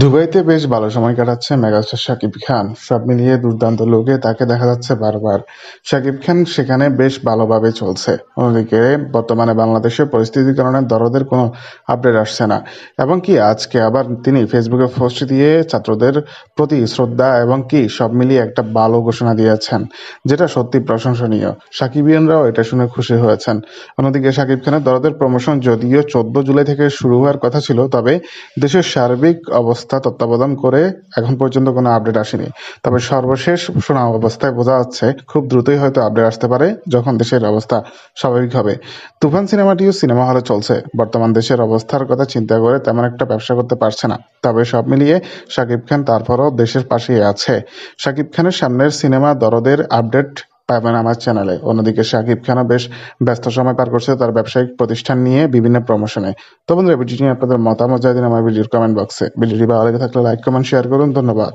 দুবাইতে বেশ ভালো সময় কাটাচ্ছে মেগাস্টার শাকিব খান। সব মিলিয়ে দুর্দান্ত লোকে তাকে দেখা যাচ্ছে বারবার। শাকিব খান সেখানে বেশ ভালোভাবে চলছে। অন্যদিকে বর্তমানে বাংলাদেশের পরিস্থিতির কারণে দরদের কোনো আপডেট আসছে না। এবং কি, আজকে আবার তিনি ফেসবুকে পোস্ট দিয়ে ছাত্রদের প্রতি শ্রদ্ধা এবং কি, সব মিলিয়ে একটা ভালো ঘোষণা দিয়েছেন, যেটা সত্যি প্রশংসনীয়। সাকিবিয়ানরাও এটা শুনে খুশি হয়েছেন। অন্যদিকে শাকিব খানের দরদের প্রমোশন যদিও চোদ্দ জুলাই থেকে শুরু হওয়ার কথা ছিল, তবে দেশের সার্বিক অবস্থা তত্ত্বাবধান করে এখন পর্যন্ত কোনো আপডেট আসেনি। তবে সর্বশেষ শোনা অবস্থায় বোঝা যাচ্ছে খুব দ্রুতই হয়তো আপডেট আসতে পারে যখন দেশের অবস্থা স্বাভাবিক হবে। তুফান সিনেমাটিও সিনেমা হলে চলছে। বর্তমান দেশের অবস্থার কথা চিন্তা করে তেমন একটা ব্যবসা করতে পারছে না। তবে সব মিলিয়ে শাকিব খান তারপরও দেশের পাশেই আছে। শাকিব খানের সামনের সিনেমা দরদের আপডেট পাবেন আমার চ্যানেলে অন্যদিকে শাকিব খানও বেশ ব্যস্ত সময় পার করছে তার ব্যবসায়িক প্রতিষ্ঠান নিয়ে বিভিন্ন প্রমোশনে তো বন্ধুরা ভিডিওটি নিয়ে আপনাদের মতামত জানিয়ে দিন আমার ভিডিওর কমেন্ট বক্সে ভিডিওটি ভালো লেগে থাকলে লাইক কমেন্ট শেয়ার করুন। ধন্যবাদ।